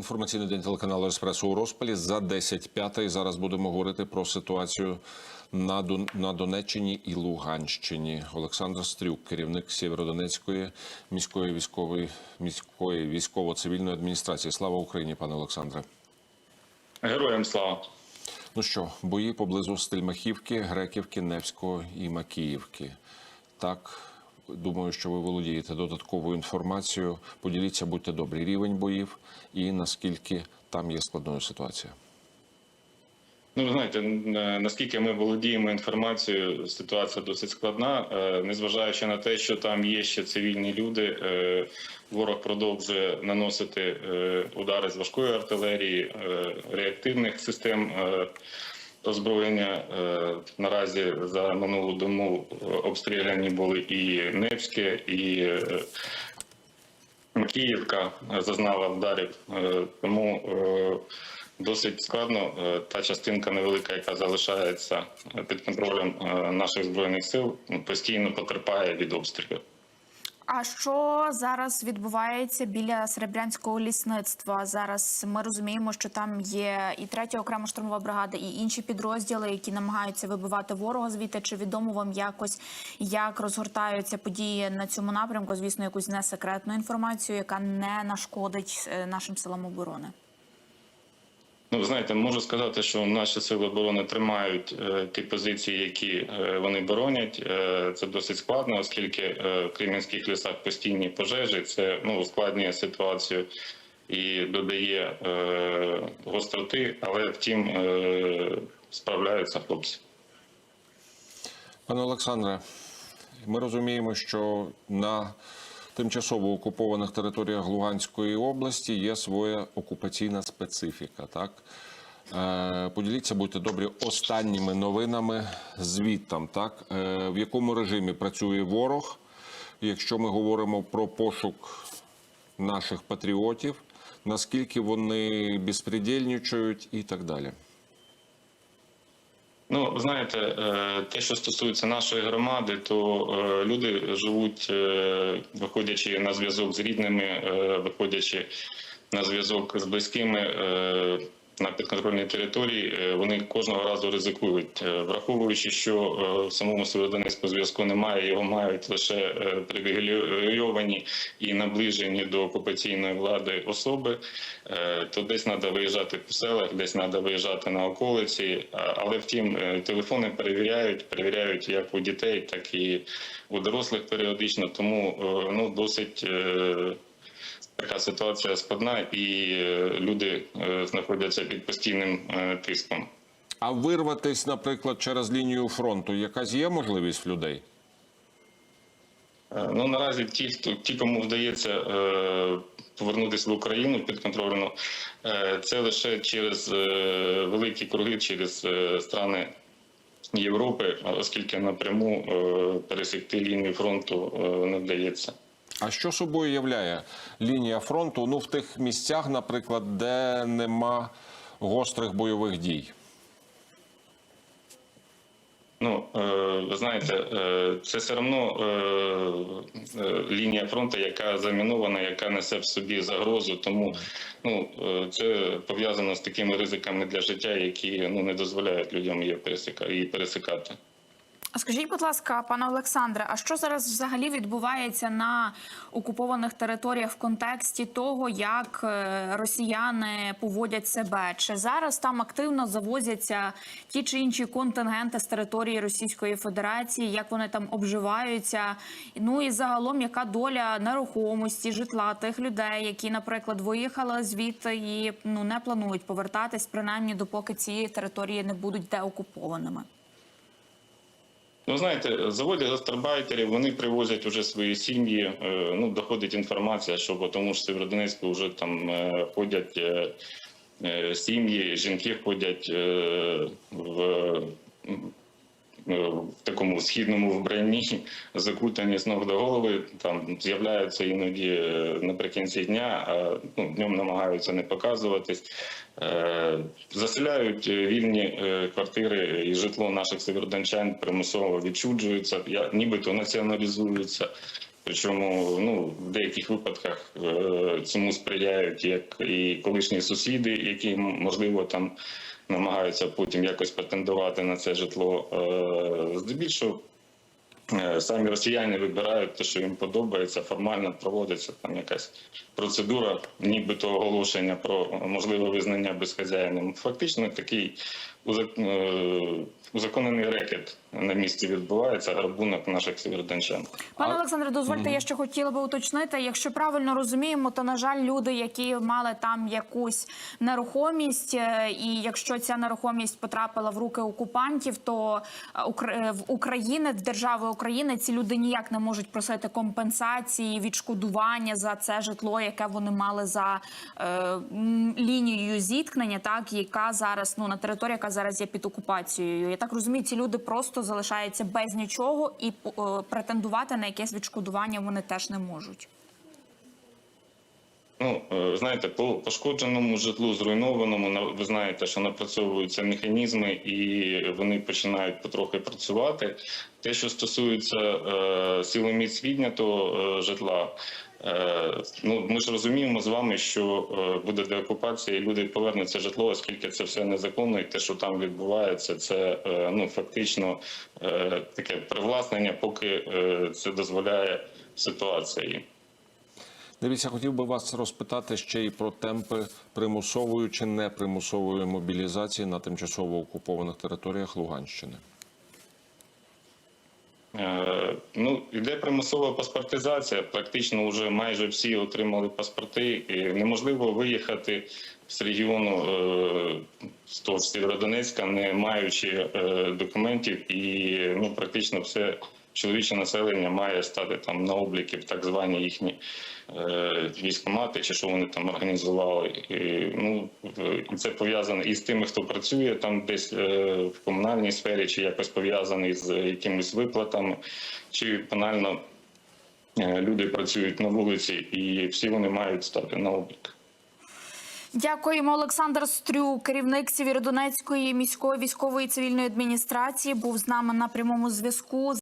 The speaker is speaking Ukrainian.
Інформаційний день телеканалу Еспресо у розпалі за 10.05. Зараз будемо говорити про ситуацію на, Дон... на Донеччині і Луганщині. Олександр Стрюк, керівник Сєвєродонецької міської військової міської військово-цивільної адміністрації. Слава Україні, пане Олександре. Героям слава. Ну що, бої поблизу Стельмахівки, Греківки, Невського і Макіївки. Так, думаю, що ви володієте додатковою інформацією. Поділіться, будьте добрі, рівень боїв і наскільки там є складною ситуація. Ну, ви знаєте, наскільки ми володіємо інформацією, ситуація досить складна. Е, Незважаючи на те, що там є ще цивільні люди, е, ворог продовжує наносити е, удари з важкої артилерії, е, реактивних систем е, озброєння. Е, Наразі за минулу дому е, обстріляні були і Невське, і е, Київка зазнала вдарів, тому досить складно. Та частинка невелика, яка залишається під контролем наших збройних сил, постійно потерпає від обстрілів. А що зараз відбувається біля серебрянського лісництва? Зараз ми розуміємо, що там є і третя окрема штурмова бригада, і інші підрозділи, які намагаються вибивати ворога звідти. Чи відомо вам якось як розгортаються події на цьому напрямку? Звісно, якусь несекретну інформацію, яка не нашкодить е, нашим силам оборони. Ну, знаєте, можу сказати, що наші сили оборони тримають е, ті позиції, які е, вони боронять. Е, це досить складно, оскільки е, в Кремінських лісах постійні пожежі. Це ну, ускладнює ситуацію і додає е, гостроти, але втім е, справляються хлопці. Пане Олександре, ми розуміємо, що на тимчасово окупованих територіях Луганської області є своя окупаційна специфіка. Так Е, поділіться, будьте добрі, останніми новинами звідтам, так Е, в якому режимі працює ворог. Якщо ми говоримо про пошук наших патріотів, наскільки вони безпредельничають і так далі. Ну, ви знаєте, е, те, що стосується нашої громади, то е, люди живуть, е, виходячи на зв'язок з рідними, виходячи на зв'язок з близькими на підконтрольній території, е, вони кожного разу ризикують, Е, враховуючи, що е, в самому Сєвєродонецьку зв'язку немає, його мають лише привілейовані і наближені до окупаційної влади особи, то десь треба виїжджати по селах, десь треба виїжджати на околиці. Але втім, телефони перевіряють, перевіряють як у дітей, так і у дорослих періодично. Тому ну досить. Така ситуація складна, і е, люди е, знаходяться під постійним е, тиском. А вирватись, наприклад, через лінію фронту, якась є можливість в людей? Ну наразі ті, хто ті, кому вдається е, повернутися в Україну підконтрольно, е, це лише через е, великі круги, через е, страни Європи, оскільки напряму е, пересікти лінію фронту е, не вдається. А що собою являє лінія фронту? Ну в тих місцях, наприклад, де нема гострих бойових дій. Ну, е, ви знаєте, е, це все одно е, лінія фронту, яка замінована, яка несе в собі загрозу. Тому ну, це пов'язано з такими ризиками для життя, які ну, не дозволяють людям її пересікати. Скажіть, будь ласка, пане Олександре, а що зараз взагалі відбувається на окупованих територіях в контексті того, як е, росіяни поводять себе? Чи зараз там активно завозяться ті чи інші контингенти з території Російської Федерації, як вони там обживаються? Ну і загалом, яка доля нерухомості, житла тих людей, які, наприклад, виїхали звідти і ну не планують повертатись, принаймні допоки ці території не будуть деокупованими? Ну, знаєте, заводи гастарбайтерів вони привозять вже свої сім'ї. Е, Ну, доходить інформація, що по тому ж Северодонецьку вже там е, ходять е, сім'ї, жінки ходять в, в такому східному вбранні, закутані з ног до голови. Там з'являються іноді е, наприкінці дня, а ну, днем намагаються не показуватись. Е, Заселяють е, вільні е, квартири і житло наших северодончан примусово відчуджуються, нібито націоналізуються. Причому ну, в деяких випадках е, цьому сприяють як і колишні сусіди, які можливо там намагаються потім якось претендувати на це житло. Е, здебільшого Е, Самі росіяни вибирають те, що їм подобається. Формально проводиться там якась процедура, нібито оголошення про можливе визнання безхазяїном. Фактично такий узаконений рекет на місці відбувається, грабунок наших сєвєродончан. Пане Олександре, дозвольте, я ще хотіла би уточнити. Якщо правильно розуміємо, то на жаль, люди, які мали там якусь нерухомість, е, і якщо ця нерухомість потрапила в руки окупантів, то е, е, в України, в держави України, ці люди ніяк не можуть просити компенсації, відшкодування за це житло, яке вони мали за е, лінією зіткнення, так яка зараз ну на території, яка зараз є під окупацією. Я так розумію, ці люди просто залишаються без нічого і е, претендувати на якесь відшкодування вони теж не можуть. Ну, е, знаєте, по пошкодженому житлу, зруйнованому, ви знаєте, що напрацьовуються механізми і вони починають потрохи працювати. Те, що стосується е, силоміць віднятого е, житла, е, ну ми ж розуміємо з вами, що е, буде деокупація, і люди повернуть це житло, оскільки це все незаконно, і те, що там відбувається, це е, ну фактично е, таке привласнення, поки е, це дозволяє ситуація. Дивіться, хотів би вас розпитати ще й про темпи примусової чи непримусової мобілізації на тимчасово окупованих територіях Луганщини. Е, Ну, іде примусова паспортизація. Практично вже майже всі отримали паспорти. І неможливо виїхати з регіону е, з того Сєвєродонецька, не маючи е, документів, і ну, практично все чоловіче населення має стати там на обліки в так звані їхні е, військомати, чи що вони там організували. І, ну, це пов'язано і з тими, хто працює там десь е, в комунальній сфері, чи якось пов'язаний з якимись виплатами, чи банально е, люди працюють на вулиці, і всі вони мають стати на облік. Дякуємо, Олександр Стрюк, керівник Сєвєродонецької міської військової цивільної адміністрації, був з нами на прямому зв'язку.